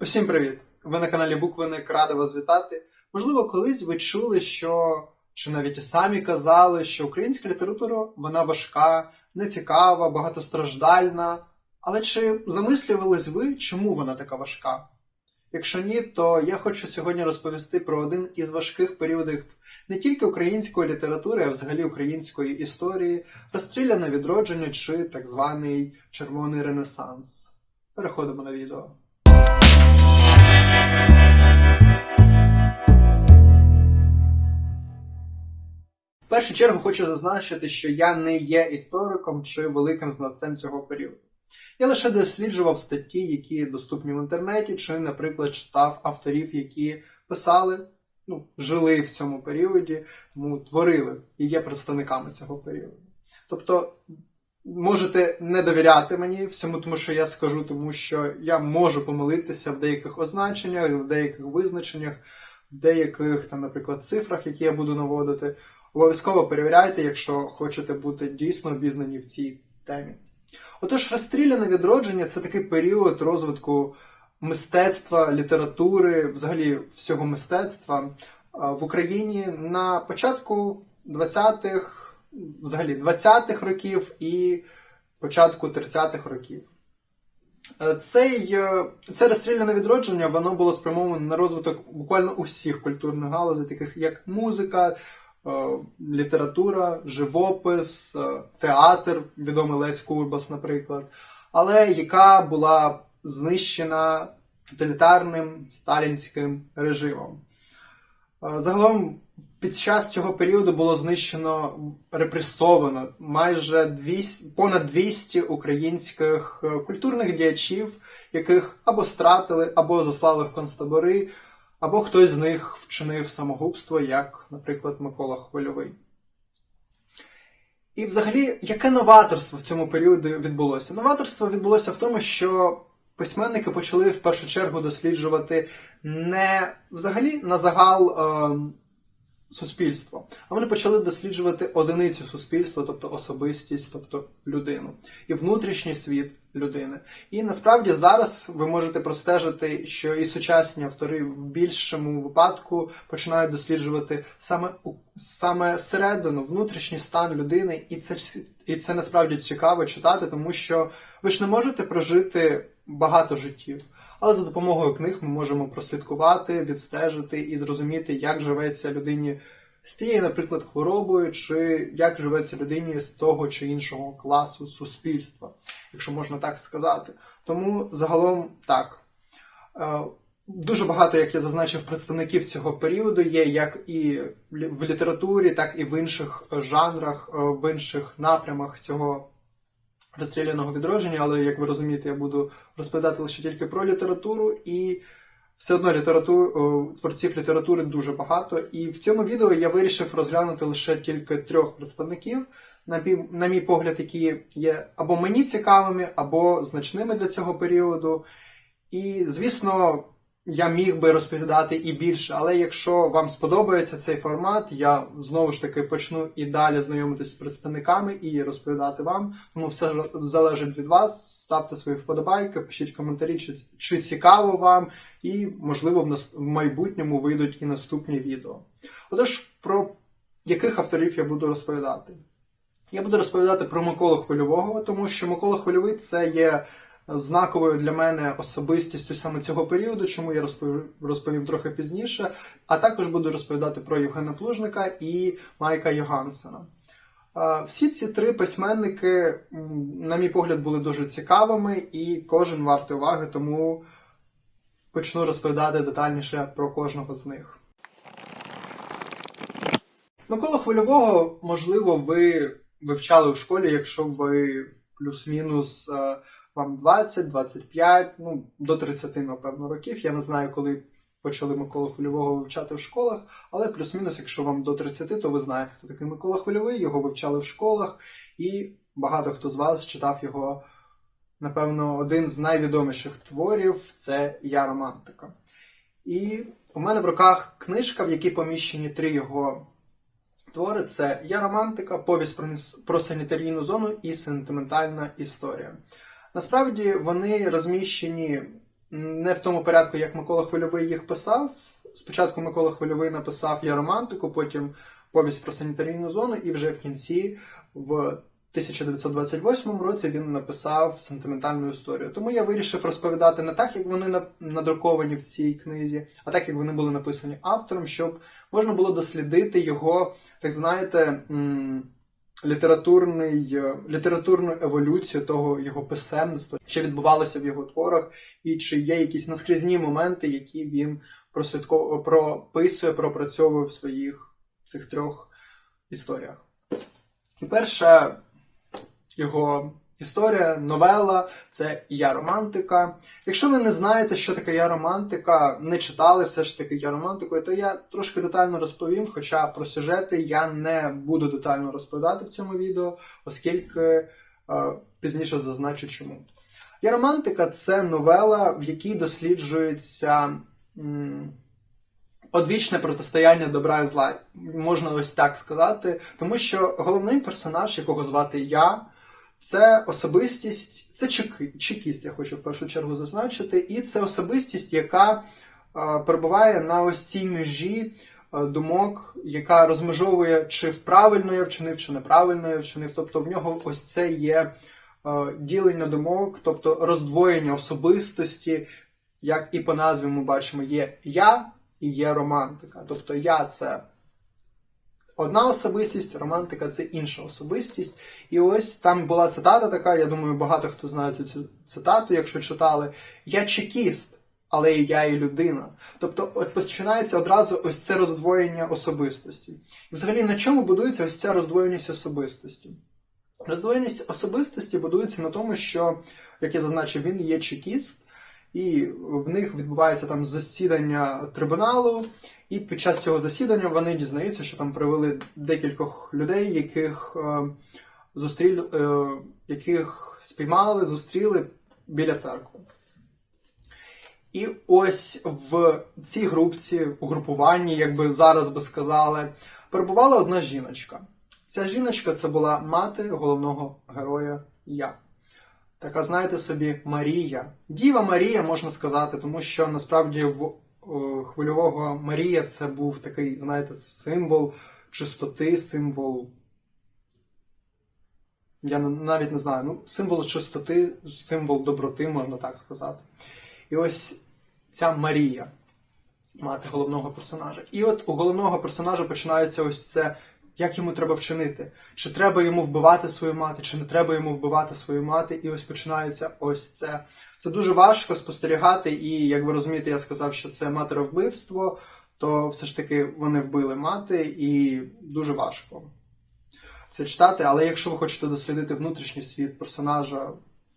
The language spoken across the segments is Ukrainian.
Усім привіт! Ви на каналі Буквиник, рада вас вітати. Можливо, колись ви чули, що чи навіть і самі казали, що українська література вона важка, нецікава, багатостраждальна. Але чи замислювались ви, чому вона така важка? Якщо ні, то я хочу сьогодні розповісти про один із важких періодів не тільки української літератури, а взагалі української історії, розстріляне відродження чи так званий Червоний Ренесанс. Переходимо на відео. В першу чергу хочу зазначити, що я не є істориком чи великим знавцем цього періоду. Я лише досліджував статті, які доступні в інтернеті, чи, наприклад, читав авторів, які писали, ну, жили в цьому періоді, тому творили і є представниками цього періоду. Тобто можете не довіряти мені всьому, тому що я скажу, тому що я можу помилитися в деяких означеннях, в деяких визначеннях, в деяких, там, наприклад, цифрах, які я буду наводити. Обов'язково перевіряйте, якщо хочете бути дійсно обізнані в цій темі. Отож, розстріляне відродження це такий період розвитку мистецтва, літератури, взагалі всього мистецтва в Україні на початку 20-х, взагалі 20-х років і початку 30-х років. Е, Цей, е, це розстріляне відродження воно було спрямоване на розвиток буквально усіх культурних галузей, таких як музика, е, література, живопис, театр, відомий Лесь Курбас, наприклад, але яка була знищена тоталітарним сталінським режимом. Загалом під час цього періоду було знищено репресовано майже 200, понад 200 українських е, культурних діячів, яких або стратили, або заслали в концтабори, або хтось з них вчинив самогубство, як, наприклад, Микола Хвильовий. І взагалі, яке новаторство в цьому періоді відбулося? Новаторство відбулося в тому, що письменники почали в першу чергу досліджувати не взагалі на загал е, суспільство, а вони почали досліджувати одиницю суспільства, тобто особистість, тобто людину, і внутрішній світ людини. І насправді зараз ви можете простежити, що і сучасні автори в більшому випадку починають досліджувати саме саме середину, внутрішній стан людини, і це і це насправді цікаво читати, тому що ви ж не можете прожити багато життів. Але за допомогою книг ми можемо прослідкувати, відстежити і зрозуміти, як живеться людині з тією, наприклад, хворобою, чи як живеться людині з того чи іншого класу суспільства, якщо можна так сказати. Тому загалом так. Е, Дуже багато, як я зазначив, представників цього періоду є як і в літературі, так і в інших е, жанрах, е, в інших напрямах цього розстріляного відродження, але як ви розумієте, я буду розповідати лише тільки про літературу, і все одно літератур, творців літератури дуже багато. І в цьому відео я вирішив розглянути лише тільки трьох представників, на, пів, на мій погляд, які є або мені цікавими, або значними для цього періоду. І, звісно, я міг би розповідати і більше, але якщо вам сподобається цей формат, я знову ж таки почну і далі знайомитись з представниками і розповідати вам. Тому все залежить від вас. Ставте свої вподобайки, пишіть коментарі, чи, чи цікаво вам, і можливо в, нас, в майбутньому вийдуть і наступні відео. Отож, про яких авторів я буду розповідати? Я буду розповідати про Миколу Хвильового, тому що Микола Хвильовий це є знаковою для мене особистістю саме цього періоду, чому я розповім, розповім трохи пізніше. А також буду розповідати про Євгена Плужника і Майка Йогансена. Всі ці три письменники, на мій погляд, були дуже цікавими, і кожен вартий уваги, тому почну розповідати детальніше про кожного з них. Микола Хвильового, можливо, ви вивчали у школі, якщо ви плюс-мінус е, вам 20, 25, ну, до 30, напевно, років. Я не знаю, коли почали Миколу Хвильового вивчати в школах, але плюс-мінус, якщо вам до 30, то ви знаєте, хто такий Микола Хвильовий, його вивчали в школах, і багато хто з вас читав його, напевно, один з найвідоміших творів це Я романтика. І у мене в руках книжка, в якій поміщені три його твори: це Я романтика, повість про санітарійну зону і сентиментальна історія. Насправді вони розміщені не в тому порядку, як Микола Хвильовий їх писав. Спочатку Микола Хвильовий написав я романтику, потім повість про санітарійну зону, і вже в кінці, в 1928 році, він написав сентиментальну історію. Тому я вирішив розповідати не так, як вони на- надруковані в цій книзі, а так, як вони були написані автором, щоб можна було дослідити його, так знаєте, літературний, е, літературну еволюцію того його писемництва, що відбувалося в його творах, і чи є якісь наскрізні моменти, які він прослідково прописує, пропрацьовує в своїх цих трьох історіях. І перша його історія, новела це Я романтика. Якщо ви не знаєте, що таке я романтика, не читали все ж таки я романтикою, то я трошки детально розповім, хоча про сюжети я не буду детально розповідати в цьому відео, оскільки е, пізніше зазначу чому. Я романтика це новела, в якій досліджується. м, Одвічне протистояння добра і зла, можна ось так сказати, тому що головний персонаж, якого звати я, це особистість, це чекіст, я хочу в першу чергу зазначити, і це особистість, яка е, перебуває на ось цій межі е, думок, яка розмежовує, чи правильно я вчинив, чи неправильно я вчинив. Тобто в нього ось це є е, ділення думок, тобто роздвоєння особистості, як і по назві ми бачимо, є я і є романтика. Тобто я це одна особистість, романтика це інша особистість. І ось там була цитата така, я думаю, багато хто знає цю цитату, якщо читали. Я чекіст, але я і людина. Тобто, от починається одразу ось це роздвоєння особистості. І взагалі на чому будується ось ця роздвоєність особистості? Роздвоєність особистості будується на тому, що, як я зазначив, він є чекіст, і в них відбувається там засідання трибуналу, і під час цього засідання вони дізнаються, що там привели декількох людей, яких, е, зустріл, е, яких спіймали, зустріли біля церкви. І ось в цій групці, угрупуванні, як би зараз би сказали, перебувала одна жіночка. Ця жіночка це була мати головного героя Я. Така, знаєте собі, Марія. Діва Марія, можна сказати, тому що насправді в хвильового Марія це був такий, знаєте, символ чистоти, символ. Я навіть не знаю, ну, символ чистоти, символ доброти, можна так сказати. І ось ця Марія, мати головного персонажа. І от у головного персонажа починається ось це, як йому треба вчинити. Чи треба йому вбивати свою мати, чи не треба йому вбивати свою мати, і ось починається ось це. Це дуже важко спостерігати, і як ви розумієте, я сказав, що це матеровбивство, то все ж таки вони вбили мати, і дуже важко це читати. Але якщо ви хочете дослідити внутрішній світ персонажа,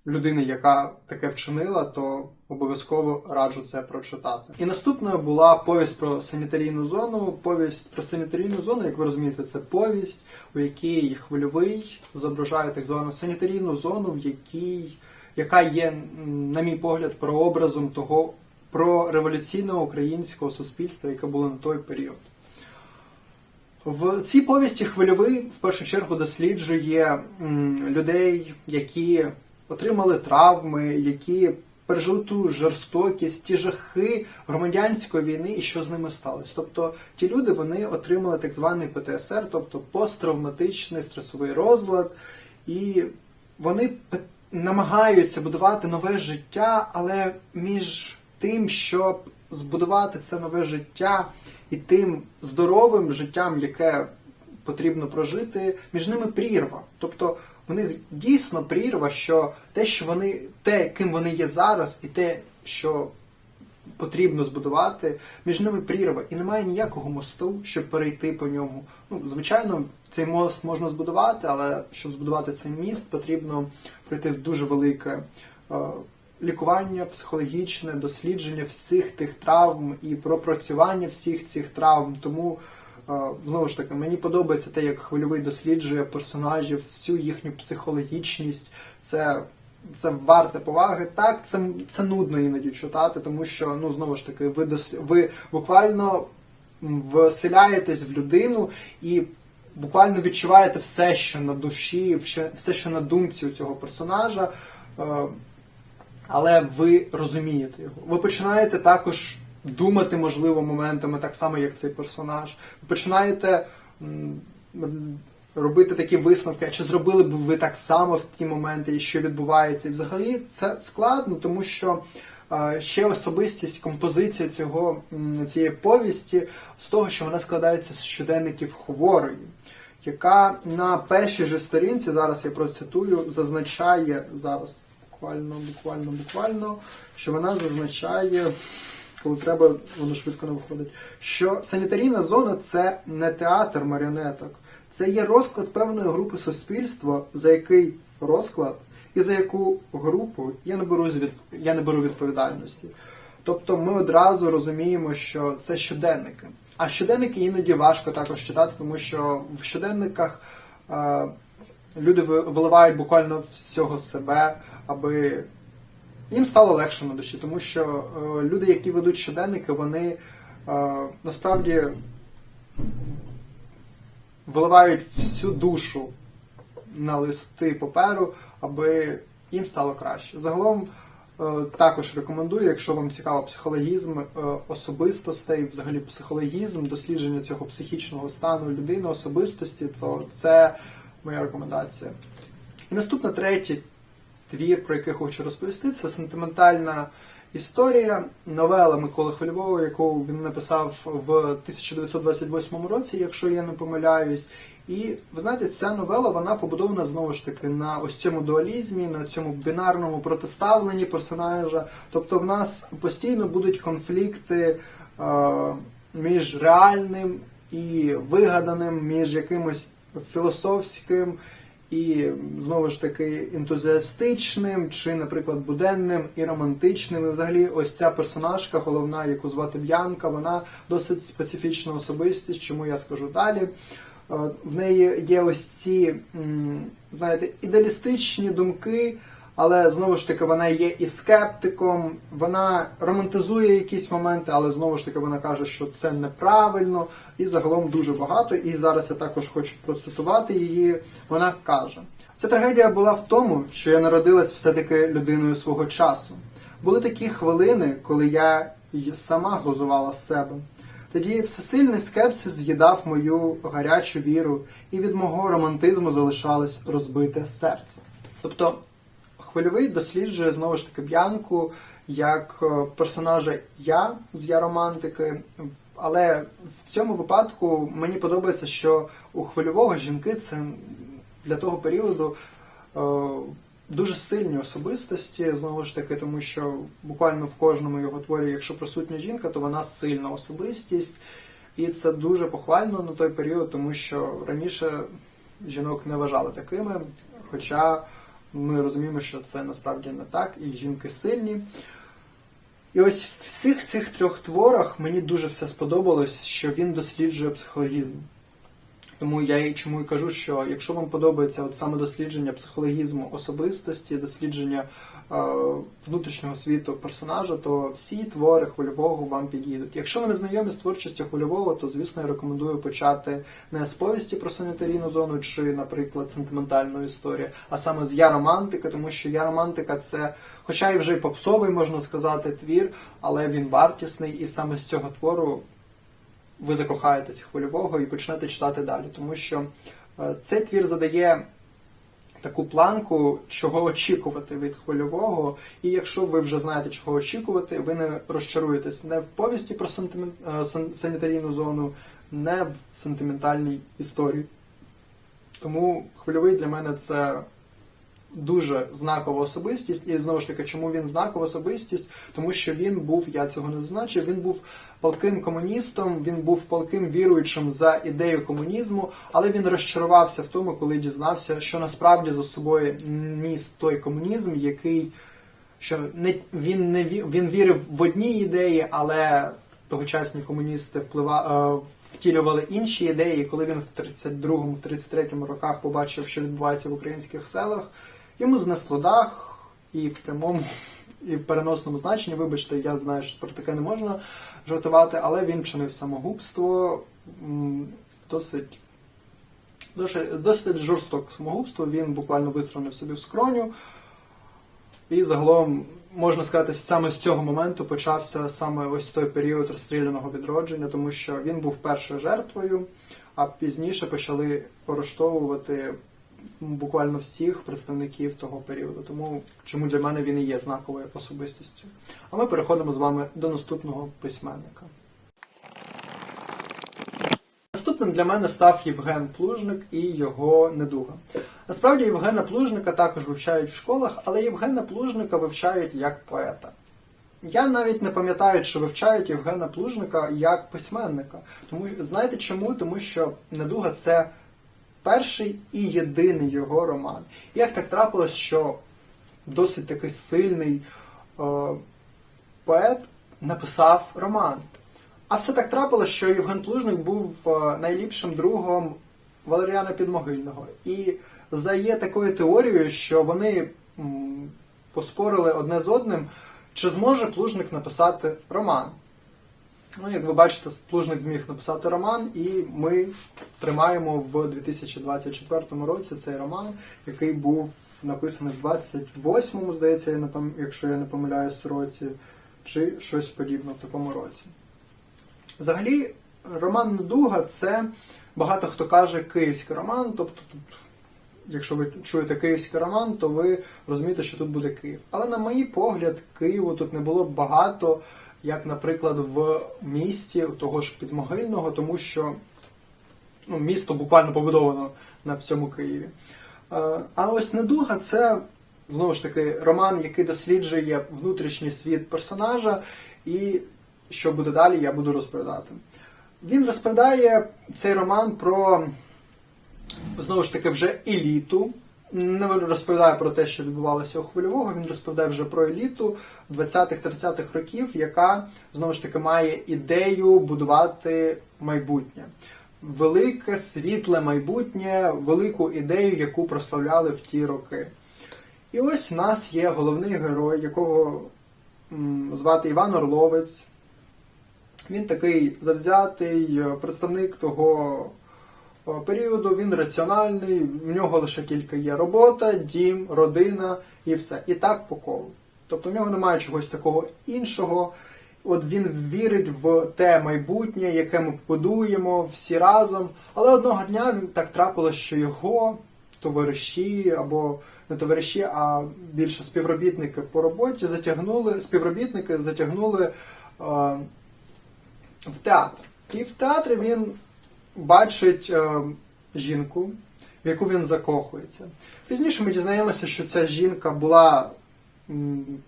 людини, яка таке вчинила, то обов'язково раджу це прочитати. І наступною була повість про санітарійну зону. Повість про санітарійну зону, як ви розумієте, це повість, у якій хвильовий зображає так звану санітарійну зону, в якій яка є, на мій погляд, прообразом того про революційного українського суспільства, яке було на той період. В цій повісті хвильовий в першу чергу досліджує людей, які отримали травми, які пережили ту жорстокість, ті жахи громадянської війни і що з ними сталося. Тобто ті люди вони отримали так званий ПТСР, тобто посттравматичний стресовий розлад, і вони намагаються будувати нове життя, але між тим, щоб збудувати це нове життя і тим здоровим життям, яке потрібно прожити, між ними прірва. Тобто в них дійсно прірва, що те, що вони, те, ким вони є зараз, і те, що потрібно збудувати, між ними прірва. І немає ніякого мосту, щоб перейти по ньому. Ну, звичайно, цей мост можна збудувати, але щоб збудувати цей міст, потрібно пройти дуже велике. е, Лікування психологічне, дослідження всіх тих травм і пропрацювання всіх цих травм. Тому знову ж таки мені подобається те, як хвильовий досліджує персонажів, всю їхню психологічність. Це, це варте поваги. Так, це, це нудно іноді читати, тому що ну знову ж таки, ви дослі... ви буквально вселяєтесь в людину і буквально відчуваєте все, що на душі, все, все, що на думці у цього персонажа. Е, але ви розумієте його. Ви починаєте також думати, можливо, моментами, так само, як цей персонаж. Ви починаєте робити такі висновки, чи зробили б ви так само в ті моменти, і що відбувається. І взагалі це складно, тому що. е, Ще особистість, композиція цього, цієї повісті з того, що вона складається з щоденників хворої, яка на першій же сторінці, зараз я процитую, зазначає зараз буквально, буквально, буквально, що вона зазначає, коли треба, воно швидко не виходить, що санітарійна зона це не театр маріонеток, це є розклад певної групи суспільства, за який розклад і за яку групу я не беру, звід... я не беру відповідальності. Тобто ми одразу розуміємо, що це щоденники. А щоденники іноді важко також читати, тому що в щоденниках е, люди виливають буквально всього себе, аби їм стало легше на душі, тому що е, люди, які ведуть щоденники, вони е, насправді виливають всю душу на листи паперу, аби їм стало краще. Загалом е, також рекомендую, якщо вам цікаво психологізм е, особистостей, взагалі психологізм, дослідження цього психічного стану людини, особистості, то це моя рекомендація. І наступна третій твір, про який хочу розповісти, це сентиментальна історія, новела Миколи Хвильового, яку він написав в 1928 році, якщо я не помиляюсь. І ви знаєте, ця новела вона побудована знову ж таки на ось цьому дуалізмі, на цьому бінарному протиставленні персонажа. Тобто в нас постійно будуть конфлікти е, між реальним і вигаданим, між якимось філософським і знову ж таки ентузіастичним, чи, наприклад, буденним і романтичним. І взагалі, ось ця персонажка, головна, яку звати Б'янка, вона досить специфічна особистість, чому я скажу далі. Е, В неї є ось ці, знаєте, ідеалістичні думки, але знову ж таки вона є і скептиком, вона романтизує якісь моменти, але знову ж таки вона каже, що це неправильно, і загалом дуже багато. І зараз я також хочу процитувати її. Вона каже: ця трагедія була в тому, що я народилась все-таки людиною свого часу. Були такі хвилини, коли я сама глузувала з себе. Тоді всесильний скепсис з'їдав мою гарячу віру, і від мого романтизму залишалось розбите серце. Тобто Хвильовий досліджує знову ж таки Б'янку як е, персонажа я з я романтики. Але в цьому випадку мені подобається, що у хвильового жінки це для того періоду е, дуже сильні особистості, знову ж таки, тому що буквально в кожному його творі, якщо присутня жінка, то вона сильна особистість. І це дуже похвально на той період, тому що раніше жінок не вважали такими. Хоча ми розуміємо, що це насправді не так, і жінки сильні. І ось в всіх цих трьох творах мені дуже все сподобалось, що він досліджує психологізм. Тому я і чому і кажу, що якщо вам подобається от саме дослідження психологізму особистості, дослідження внутрішнього світу персонажа, то всі твори хвильового вам підійдуть. Якщо ви не знайомі з творчістю хвильового, то звісно я рекомендую почати не з повісті про санітарійну зону чи, наприклад, сентиментальну історію, а саме з я романтика, тому що я романтика це, хоча і вже й попсовий, можна сказати, твір, але він вартісний, і саме з цього твору ви закохаєтесь хвильового і почнете читати далі, тому що е, цей твір задає таку планку, чого очікувати від хвильового. І якщо ви вже знаєте, чого очікувати, ви не розчаруєтесь не в повісті про сентимен... е, сан- санітарійну зону, не в сентиментальній історії. Тому хвильовий для мене це дуже знакова особистість, і знову ж таки, чому він знакова особистість? Тому що він був, я цього не зазначив, він був палким комуністом, він був палким віруючим за ідею комунізму, але він розчарувався в тому, коли дізнався, що насправді за собою ніс той комунізм, який що не він не він вірив в одні ідеї, але тогочасні комуністи вплива, е, втілювали інші ідеї. І коли він в 32-му, в 33-му роках побачив, що відбувається в українських селах, йому знесло дах і в прямому, і в переносному значенні, вибачте, я знаю, що про таке не можна жартувати, але він чинив самогубство досить. Досить, жорстоке самогубство, він буквально вистронив собі в скроню. І загалом можна сказати, саме з цього моменту почався саме ось той період розстріляного відродження, тому що він був першою жертвою, а пізніше почали арештовувати буквально всіх представників того періоду. Тому чому для мене він і є знаковою особистістю. А ми переходимо з вами до наступного письменника. Наступним для мене став Євген Плужник і його недуга. Насправді Євгена Плужника також вивчають в школах, але Євгена Плужника вивчають як поета. Я навіть не пам'ятаю, чи вивчають Євгена Плужника як письменника. Тому знаєте чому? Тому що недуга це перший і єдиний його роман. Як так трапилось, що досить такий сильний е, поет написав роман. А все так трапилось, що Євген Плужник був е, найліпшим другом Валеріана Підмогильного. І за є такою теорією, що вони поспорили одне з одним, чи зможе Плужник написати роман. Ну, як ви бачите, Плужник зміг написати роман, і ми тримаємо в 2024 році цей роман, який був написаний в 28-му, здається, я не пам- якщо я не помиляюсь, році, чи щось подібне в такому році. Взагалі, роман Недуга це багато хто каже київський роман, тобто тут. Якщо ви чуєте київський роман, то ви розумієте, що тут буде Київ. Але на мій погляд, Києву тут не було багато, як, наприклад, в місті того ж Підмогильного, тому що ну, місто буквально побудовано на всьому Києві. Е, А ось Недуга це знову ж таки роман, який досліджує внутрішній світ персонажа, і що буде далі, я буду розповідати. Він розповідає цей роман про знову ж таки вже еліту. Не розповідає про те, що відбувалося у хвильового, він розповідає вже про еліту 20-30-х років, яка знову ж таки має ідею будувати майбутнє. Велике, світле майбутнє, велику ідею, яку прославляли в ті роки. І ось в нас є головний герой, якого звати Іван Орловець. Він такий завзятий е, представник того періоду, він раціональний, в нього лише тільки є робота, дім, родина і все. І так по колу. Тобто в нього немає чогось такого іншого. От він вірить в те майбутнє, яке ми будуємо всі разом. Але одного дня він так трапилось, що його товариші або не товариші, а більше співробітники по роботі затягнули, співробітники затягнули е, в театр. І в театрі він бачить е, жінку, в яку він закохується. Пізніше ми дізнаємося, що ця жінка була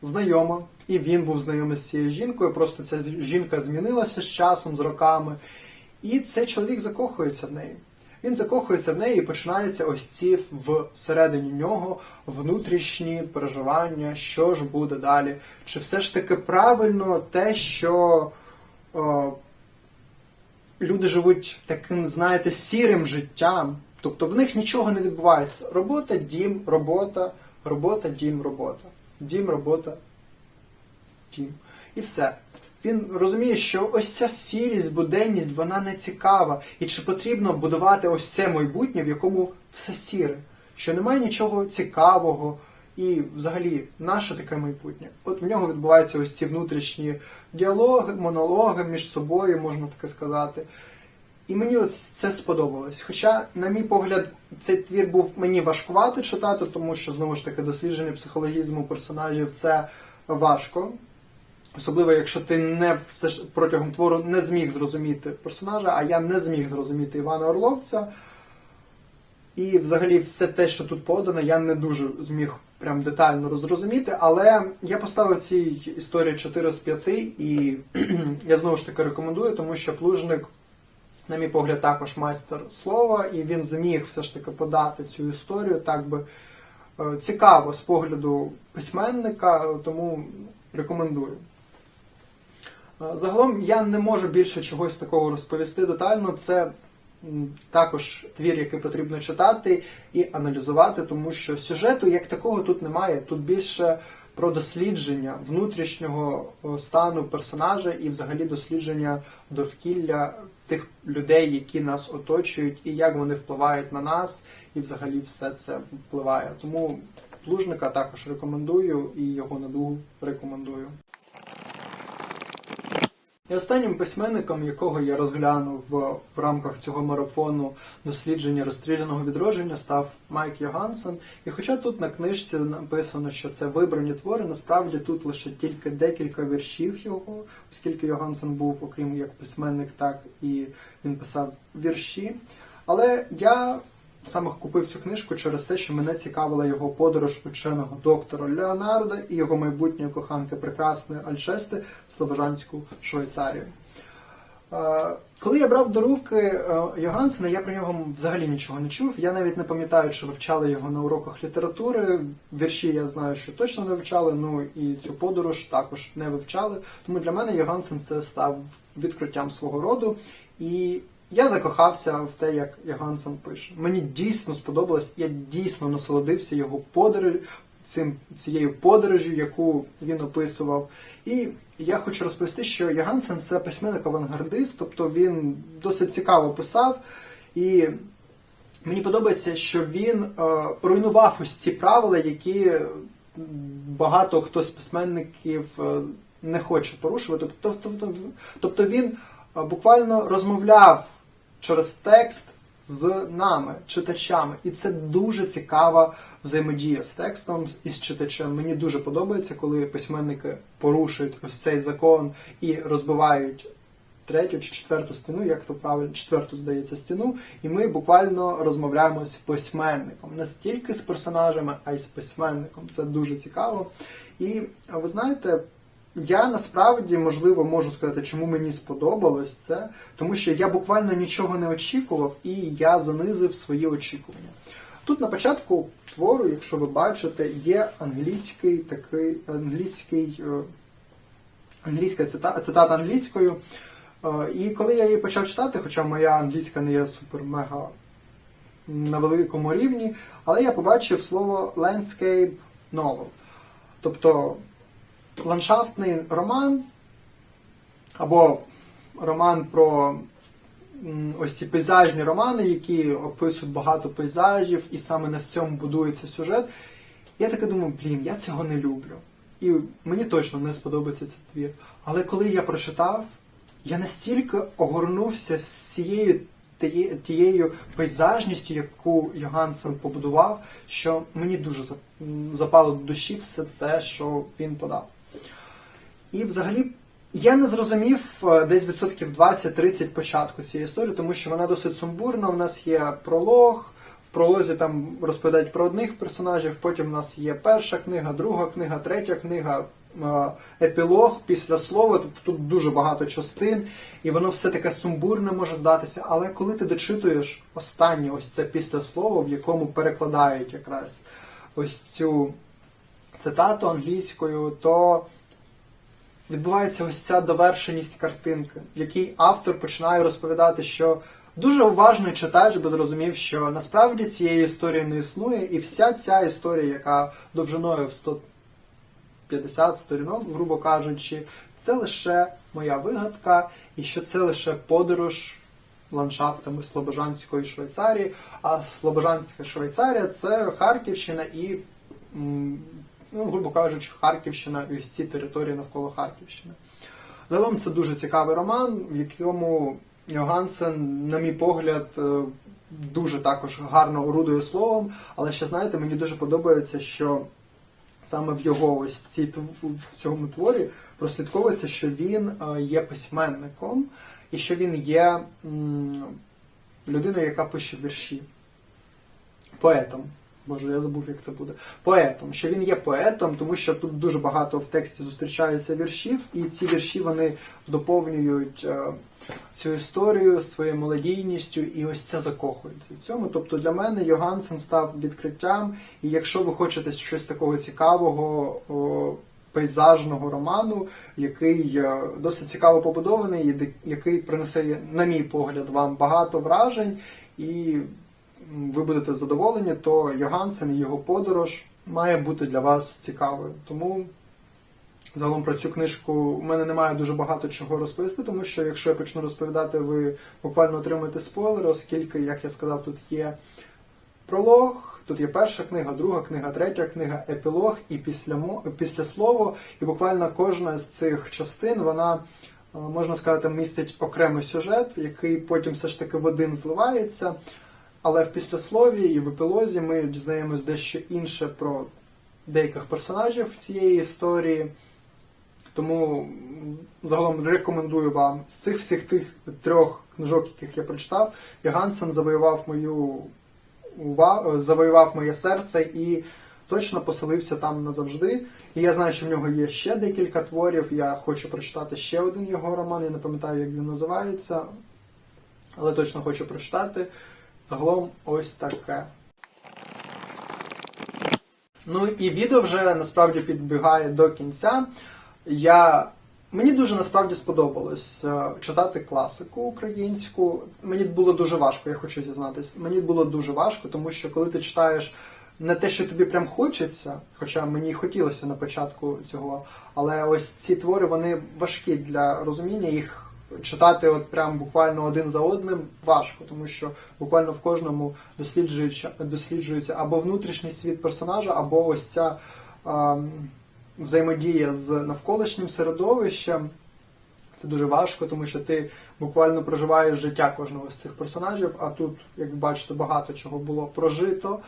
знайома, і він був знайомий з цією жінкою. Просто ця жінка змінилася з часом, з роками. І цей чоловік закохується в неї. Він закохується в неї і починаються ось ці всередині нього внутрішні переживання, що ж буде далі. Чи все ж таки правильно те, що е, люди живуть таким, знаєте, сірим життям, тобто в них нічого не відбувається. Робота, дім, робота, робота, дім, робота. Дім, робота, дім. І все. Він розуміє, що ось ця сірість, буденність, вона не цікава. І чи потрібно будувати ось це майбутнє, в якому все сіре, що немає нічого цікавого. І взагалі, наше таке майбутнє. От в нього відбуваються ось ці внутрішні діалоги, монологи між собою, можна таке сказати. І мені от це сподобалось. Хоча, на мій погляд, цей твір був мені важкувато читати, тому що знову ж таки дослідження психологізму персонажів це важко. Особливо, якщо ти не все ж протягом твору не зміг зрозуміти персонажа, а я не зміг зрозуміти Івана Орловця. І взагалі все те, що тут подано, я не дуже зміг прям детально розрозуміти, але я поставив цій історії 4 з 5, і я знову ж таки рекомендую, тому що плужник, на мій погляд, також майстер слова, і він зміг все ж таки подати цю історію так би е, цікаво з погляду письменника, тому рекомендую. Е, Загалом я не можу більше чогось такого розповісти детально. Це також твір, який потрібно читати і аналізувати, тому що сюжету як такого тут немає. Тут більше про дослідження внутрішнього стану персонажа і взагалі дослідження довкілля тих людей, які нас оточують, і як вони впливають на нас, і взагалі все це впливає. Тому Плужника також рекомендую і його надугу рекомендую. І останнім письменником, якого я розглянув в, рамках цього марафону дослідження розстріляного відродження, став Майк Йогансен. І хоча тут на книжці написано, що це вибрані твори, насправді тут лише тільки декілька віршів його, оскільки Йогансен був, окрім як письменник, так і він писав вірші. Але я саме купив цю книжку через те, що мене цікавила його подорож ученого доктора Леонардо і його майбутньої коханки прекрасної Альчести в Слобожанську Швейцарію. Е, Коли я брав до руки е, Йогансена, я про нього взагалі нічого не чув. Я навіть не пам'ятаю, чи вивчали його на уроках літератури. Вірші я знаю, що точно не вивчали, ну і цю подорож також не вивчали. Тому для мене Йогансен це став відкриттям свого роду. І я закохався в те, як Йогансен пише. Мені дійсно сподобалось, я дійсно насолодився його подорож, цим, цією подорожю, яку він описував. І я хочу розповісти, що Йогансен це письменник-авангардист, тобто він досить цікаво писав. І мені подобається, що він е, руйнував ось ці правила, які багато хто з письменників е, не хоче порушувати. Тобто, тобто, тобто він е, буквально розмовляв через текст з нами, читачами. І це дуже цікава взаємодія з текстом і з читачем. Мені дуже подобається, коли письменники порушують ось цей закон і розбивають третю чи четверту стіну, як то правильно, четверту, здається, стіну, і ми буквально розмовляємо з письменником. Не стільки з персонажами, а й з письменником. Це дуже цікаво. І ви знаєте. Я насправді можливо можу сказати, чому мені сподобалось це, тому що я буквально нічого не очікував і я занизив свої очікування. Тут на початку твору, якщо ви бачите, є англійський такий англійський е, англійська цитата, цитата англійською. Е, І коли я її почав читати, хоча моя англійська не є супер-мега на великому рівні, але я побачив слово landscape novel. Тобто ландшафтний роман або роман про ось ці пейзажні романи, які описують багато пейзажів, і саме на цьому будується сюжет. Я таке думаю, блін, я цього не люблю. І мені точно не сподобається цей твір. Але коли я прочитав, я настільки огорнувся всією тіє- тією пейзажністю, яку Йогансен побудував, що мені дуже запало до душі все це, що він подав. І взагалі я не зрозумів е, десь відсотків 20-30 початку цієї історії, тому що вона досить сумбурна. У нас є пролог. В пролозі там розповідають про одних персонажів, потім у нас є перша книга, друга книга, третя книга, е, епілог після слова. Тобто тут дуже багато частин, і воно все таке сумбурне може здатися. Але коли ти дочитуєш останнє ось це після слова, в якому перекладають якраз ось цю цитату англійською, то відбувається ось ця довершеність картинки, в якій автор починає розповідати, що дуже уважний читач би зрозумів, що насправді цієї історії не існує, і вся ця історія, яка довжиною в 150 сторінок, грубо кажучи, це лише моя вигадка, і що це лише подорож ландшафтами Слобожанської Швейцарії. А Слобожанська Швейцарія це Харківщина і ну, грубо кажучи, Харківщина і ось ці території навколо Харківщини. Загалом це дуже цікавий роман, в якому Йогансен, на мій погляд, е, дуже також гарно орудує словом, але ще знаєте, мені дуже подобається, що саме в його ось тв- в цьому творі прослідковується, що він е, є письменником і що він є людиною, яка пише вірші. Поетом. Боже, я забув, як це буде. Поетом. Що він є поетом, тому що тут дуже багато в тексті зустрічається віршів, і ці вірші вони доповнюють е, цю історію своєю молодійністю, і ось це закохується в цьому. Тобто для мене Йогансен став відкриттям, і якщо ви хочете щось такого цікавого. О, Пейзажного роману, який е, досить цікаво побудований, який принесе, на мій погляд, вам багато вражень, і ви будете задоволені, то Йогансен і його подорож має бути для вас цікавою. Тому загалом про цю книжку у мене немає дуже багато чого розповісти, тому що якщо я почну розповідати, ви буквально отримаєте спойлери, оскільки, як я сказав, тут є пролог, Тут є перша книга, друга книга, третя книга, епілог і післямо, післяслово. І буквально кожна з цих частин вона, е, можна сказати, містить окремий сюжет, який потім все ж таки в один зливається. Але в післяслові і в епілозі ми дізнаємось дещо інше про деяких персонажів цієї історії. Тому загалом рекомендую вам з цих всіх тих трьох книжок, яких я прочитав, Ягансен завоював мою увагу, завоював моє серце і точно поселився там назавжди. І я знаю, що в нього є ще декілька творів. Я хочу прочитати ще один його роман. Я не пам'ятаю, як він називається, але точно хочу прочитати. Загалом ось таке. Ну і відео вже насправді підбігає до кінця. Я... Мені дуже насправді сподобалось е, читати класику українську. Мені було дуже важко, я хочу зізнатись. Мені було дуже важко, тому що коли ти читаєш не те, що тобі прям хочеться, хоча мені й хотілося на початку цього, але ось ці твори вони важкі для розуміння їх. Читати от прям буквально один за одним важко, тому що буквально в кожному досліджується, досліджується або внутрішній світ персонажа, або ось ця ем, взаємодія з навколишнім середовищем. Це дуже важко, тому що ти буквально проживаєш життя кожного з цих персонажів, а тут, як бачите, багато чого було прожито.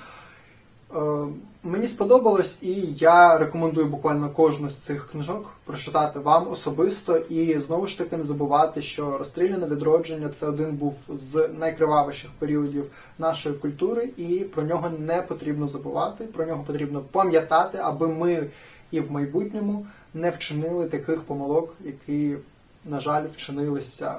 Е, Мені сподобалось, і я рекомендую буквально кожну з цих книжок прочитати вам особисто. І знову ж таки не забувати, що розстріляне відродження це один був з найкривавіших періодів нашої культури, і про нього не потрібно забувати. Про нього потрібно пам'ятати, аби ми і в майбутньому не вчинили таких помилок, які, на жаль, вчинилися,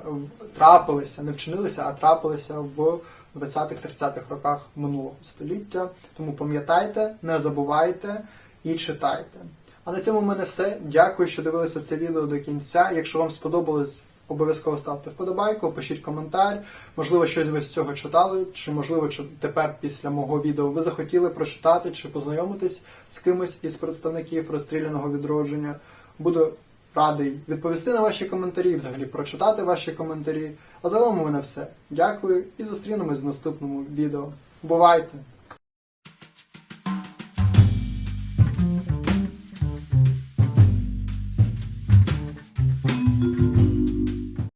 трапилися, не вчинилися, а трапилися в 20-30-х роках минулого століття. Тому пам'ятайте, не забувайте і читайте. А на цьому в мене все. Дякую, що дивилися це відео до кінця. Якщо вам сподобалось, обов'язково ставте вподобайку, пишіть коментар. Можливо, щось ви з цього читали, чи можливо, тепер після мого відео ви захотіли прочитати чи познайомитись з кимось із представників розстріляного відродження. Буду радий відповісти на ваші коментарі, взагалі прочитати ваші коментарі. А загалом у мене все. Дякую і зустрінемось в наступному відео. Бувайте!